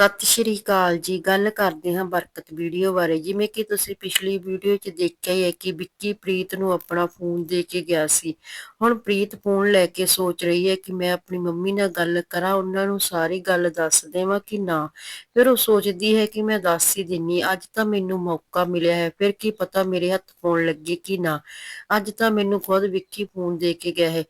ਸਤਿ ਸ਼੍ਰੀ ਅਕਾਲ ਜੀ। ਗੱਲ ਕਰਦੇ ਹਾਂ ਬਰਕਤ ਵੀਡੀਓ ਬਾਰੇ। ਜਿਵੇਂ ਕਿ ਤੁਸੀਂ ਪਿਛਲੀ ਵੀਡੀਓ 'ਚ ਦੇਖਿਆ ਹੀ ਹੈ ਕਿ ਵਿੱਕੀ ਪ੍ਰੀਤ ਨੂੰ ਆਪਣਾ ਫੋਨ ਦੇ ਕੇ ਗਿਆ ਸੀ। ਹੁਣ ਪ੍ਰੀਤ ਫੋਨ ਲੈ ਕੇ ਸੋਚ ਰਹੀ ਹੈ ਕਿ ਮੈਂ ਆਪਣੀ ਮੰਮੀ ਨਾਲ ਗੱਲ ਕਰਾਂ, ਉਹਨਾਂ ਨੂੰ ਸਾਰੀ ਗੱਲ ਦੱਸ ਦੇਵਾਂ ਕਿ ਨਾ। ਫਿਰ ਉਹ ਸੋਚਦੀ ਹੈ ਕਿ ਮੈਂ ਦੱਸ ਹੀ ਦਿੰਨੀ ਅੱਜ ਤਾਂ ਮੈਨੂੰ ਮੌਕਾ ਮਿਲਿਆ ਹੈ। ਫਿਰ ਕੀ ਪਤਾ ਮੇਰੇ ਹੱਥ ਫੋਨ ਲੱਗੇ ਕਿ ਨਾ। ਅੱਜ ਤਾਂ ਮੈਨੂੰ ਖੁਦ ਵਿੱਕੀ ਫੋਨ ਦੇ ਕੇ ਗਿਆ ਹੈ।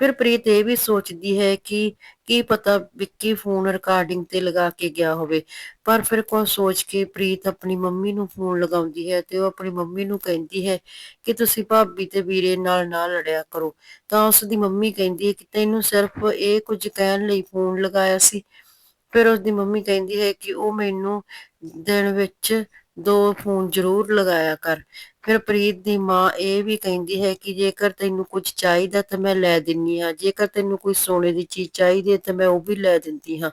ਫਿਰ ਪ੍ਰੀਤ ਇਹ ਵੀ ਸੋਚਦੀ ਹੈ ਕਿ ਕੀ ਪਤਾ ਵਿੱਕੀ ਫੋਨ ਰਿਕਾਰਡਿੰਗ ਤੇ ਲਗਾ ਕੇ ਗਿਆ ਹੋਵੇ। ਪਰ ਫਿਰ ਕੋ ਸੋਚ ਕੇ ਪ੍ਰੀਤ ਆਪਣੀ ਮੰਮੀ ਨੂੰ ਫੋਨ ਲਗਾਉਂਦੀ ਹੈ ਤੇ ਉਹ ਆਪਣੀ ਮੰਮੀ ਨੂੰ ਕਹਿੰਦੀ ਹੈ ਕਿ ਤੁਸੀਂ ਭਾਬੀ ਤੇ ਵੀਰੇ ਨਾਲ ਨਾ ਲੜਿਆ ਕਰੋ। ਤਾਂ ਉਸ ਦੀ ਮੰਮੀ ਕਹਿੰਦੀ ਹੈ ਕਿ ਤੈਨੂੰ ਸਿਰਫ ਇਹ ਕੁਝ ਕਹਿਣ ਲਈ ਫੋਨ ਲਗਾਇਆ ਸੀ। ਫਿਰ ਉਸ ਦੀ ਮੰਮੀ ਕਹਿੰਦੀ ਹੈ ਕਿ ਉਹ ਮੈਨੂੰ ਦਿਨ ਵਿੱਚ ਦੋ ਫੋਨ ਜ਼ਰੂਰ ਲਗਾਇਆ ਕਰ। ਫਿਰ ਪ੍ਰੀਤ ਦੀ ਮਾਂ ਇਹ ਵੀ ਕਹਿੰਦੀ ਹੈ ਕਿ ਜੇਕਰ ਤੈਨੂੰ ਕੁਝ ਚਾਹੀਦਾ ਤਾਂ ਮੈਂ ਲੈ ਦਿੰਨੀ ਹਾਂ। ਜੇਕਰ ਤੈਨੂੰ ਕੋਈ ਸੋਨੇ ਦੀ ਚੀਜ਼ ਚਾਹੀਦੀ ਹੈ ਤਾਂ ਮੈਂ ਉਹ ਵੀ ਲੈ ਦਿੰਦੀ ਹਾਂ।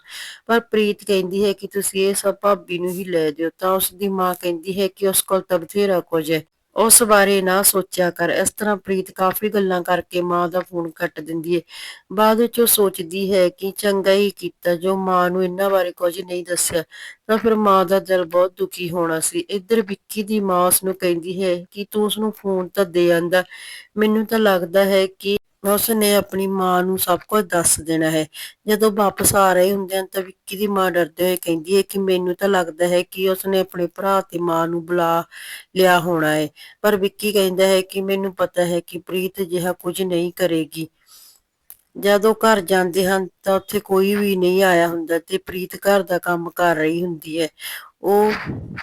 ਪਰ ਪ੍ਰੀਤ ਕਹਿੰਦੀ ਹੈ ਕਿ ਤੁਸੀਂ ਇਹ ਸਭ ਭਾਬੀ ਨੂੰ ਹੀ ਲੈ ਦਿਓ। ਤਾਂ ਉਸ ਦੀ ਮਾਂ ਕਹਿੰਦੀ ਹੈ ਕਿ ਉਸ ਕੋਲ ਤਾਂ ਬਥੇਰਾ ਕੁਝ ਹੈ। ਉਸ ਬਾਰੇ ਨਾ ਸੋਚਿਆ ਕਰ। ਇਸ ਤਰ੍ਹਾਂ ਪ੍ਰੀਤ ਕਾਫੀ ਗੱਲਾਂ ਕਰਕੇ ਮਾਂ ਦਾ ਫੋਨ ਕੱਟ ਦਿੰਦੀ ਹੈ ਬਾਅਦ ਵਿੱਚ ਉਹ ਸੋਚਦੀ ਹੈ ਕਿ ਚੰਗਾ ਹੀ ਕੀਤਾ, ਜੋ ਮਾਂ ਨੂੰ ਇਹਨਾਂ ਬਾਰੇ ਕੁਝ ਨਹੀਂ ਦੱਸਿਆ, ਤਾਂ ਫਿਰ ਮਾਂ ਦਾ ਦਿਲ ਬਹੁਤ ਦੁਖੀ ਹੋਣਾ ਸੀ। ਇੱਧਰ ਵਿੱਕੀ ਦੀ ਮਾਂ ਉਸ ਨੂੰ ਕਹਿੰਦੀ ਹੈ ਕਿ ਤੂੰ ਉਸ ਨੂੰ ਫੋਨ ਤਾਂ ਦੇ ਆਂਦਾ। ਮੈਨੂੰ ਤਾਂ ਲੱਗਦਾ ਹੈ ਕਿ ਉਸ ਨੇ ਆਪਣੀ ਮਾਂ ਨੂੰ ਸਭ ਕੁਝ ਦੱਸ ਦੇਣਾ ਹੈ। ਜਦੋਂ ਵਾਪਸ ਆ ਰਹੇ ਹੁੰਦੇ ਹਨ ਤਾਂ ਵਿੱਕੀ ਦੀ ਮਾਂ ਡਰਦੇ ਹੋਏ ਕਹਿੰਦੀ ਹੈ ਕਿ ਮੈਨੂੰ ਤਾਂ ਲੱਗਦਾ ਹੈ ਕਿ ਉਸਨੇ ਆਪਣੇ ਭਰਾ ਤੇ ਮਾਂ ਨੂੰ ਬੁਲਾ ਲਿਆ ਹੋਣਾ ਹੈ। ਪਰ ਵਿੱਕੀ ਕਹਿੰਦਾ ਹੈ ਕਿ ਮੈਨੂੰ ਪਤਾ ਹੈ ਕਿ ਪ੍ਰੀਤ ਜਿਹਾ ਕੁਝ ਨਹੀਂ ਕਰੇਗੀ। ਜਦੋਂ ਘਰ ਜਾਂਦੇ ਹਨ ਤਾਂ ਉੱਥੇ ਕੋਈ ਵੀ ਨਹੀਂ ਆਇਆ ਹੁੰਦਾ ਤੇ ਪ੍ਰੀਤ ਘਰ ਦਾ ਕੰਮ ਕਰ ਰਹੀ ਹੁੰਦੀ ਹੈ। ਉਹ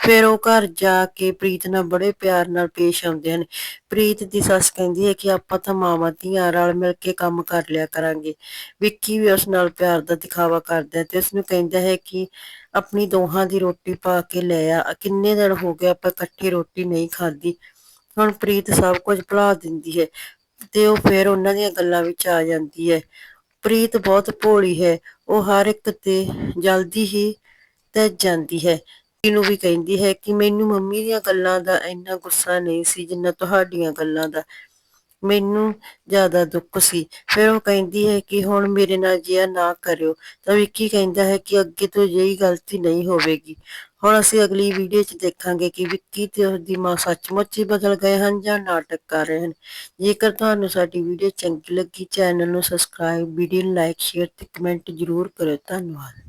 ਫਿਰ ਉਹ ਘਰ ਜਾ ਕੇ ਪ੍ਰੀਤ ਨਾਲ ਬੜੇ ਪਿਆਰ ਨਾਲ ਪੇਸ਼ ਆਉਂਦੇ ਹਨ। ਪ੍ਰੀਤ ਦੀ ਸੱਸ ਕਹਿੰਦੀ ਹੈ ਕਿ ਆਪਾਂ ਤਾਂ ਮਾਵਾਂ ਧੀਆਂ ਰਲ ਮਿਲ ਕੇ ਕੰਮ ਕਰ ਲਿਆ ਕਰਾਂਗੇ। ਵਿੱਕੀ ਵੀ ਉਸ ਨਾਲ ਪਿਆਰ ਦਾ ਦਿਖਾਵਾ ਕਰਦਾ ਹੈ ਤੇ ਉਸ ਨੂੰ ਕਹਿੰਦਾ ਹੈ ਕਿ ਆਪਣੀ ਦੋਹਾਂ ਦੀ ਰੋਟੀ ਪਾ ਕੇ ਲੈ ਆ। ਕਿੰਨੇ ਦਿਨ ਹੋ ਗਏ ਆਪਾਂ ਇਕੱਠੀ ਰੋਟੀ ਨਹੀਂ ਖਾਧੀ। ਹੁਣ ਪ੍ਰੀਤ ਸਭ ਕੁਝ ਭੁਲਾ ਦਿੰਦੀ ਹੈ। ਤੇ ਉਹ ਫਿਰ ਉਹਨਾਂ ਦੀਆਂ ਗੱਲਾਂ ਵਿੱਚ ਆ ਜਾਂਦੀ ਹੈ। ਪ੍ਰੀਤ ਬਹੁਤ ਭੋਲੀ ਹੈ। ਉਹ ਹਰ ਇੱਕ ਤੇ ਜਲਦੀ ਹੀ ਤੈ ਜਾਂਦੀ ਹੈ। ਨੂੰ ਵੀ ਕਹਿੰਦੀ ਹੈ ਕਿ ਮੈਨੂੰ ਮੰਮੀ ਦੀਆਂ ਗੱਲਾਂ ਦਾ ਇੰਨਾ ਗੁੱਸਾ ਨਹੀਂ ਸੀ ਜਿੰਨਾ ਤੁਹਾਡੀਆਂ ਗੱਲਾਂ ਦਾ। ਮੈਨੂੰ ਜ਼ਿਆਦਾ ਦੁੱਖ ਸੀ। ਫਿਰ ਉਹ ਕਹਿੰਦੀ ਹੈ ਕਿ ਹੁਣ ਮੇਰੇ ਨਾਲ ਜਿਆ ਨਾ ਕਰਿਓ। ਤਾਂ ਵਿੱਕੀ ਕਹਿੰਦਾ ਹੈ ਕਿ ਅੱਗੇ ਤੋਂ ਅਜਿਹੀ ਗਲਤੀ ਨਹੀਂ ਹੋਵੇਗੀ। ਹੁਣ ਅਸੀਂ ਅਗਲੀ ਵੀਡੀਓ 'ਚ ਦੇਖਾਂਗੇ ਕਿ ਵਿੱਕੀ ਤੇ ਉਸਦੀ ਮਾਂ ਸੱਚਮੁੱਚ ਹੀ ਬਦਲ ਗਏ ਹਨ ਜਾਂ ਨਾਟਕ ਕਰ ਰਹੇ ਹਨ। ਜੇਕਰ ਤੁਹਾਨੂੰ ਸਾਡੀ ਵੀਡੀਓ ਚੰਗੀ ਲੱਗੀ ਚੈਨਲ ਨੂੰ ਸਬਸਕ੍ਰਾਈਬ ਵੀਡੀਓ ਨੂੰ ਲਾਈਕ ਸ਼ੇਅਰ ਤੇ ਕਮੈਂਟ ਜ਼ਰੂਰ ਕਰੋ ਧੰਨਵਾਦ।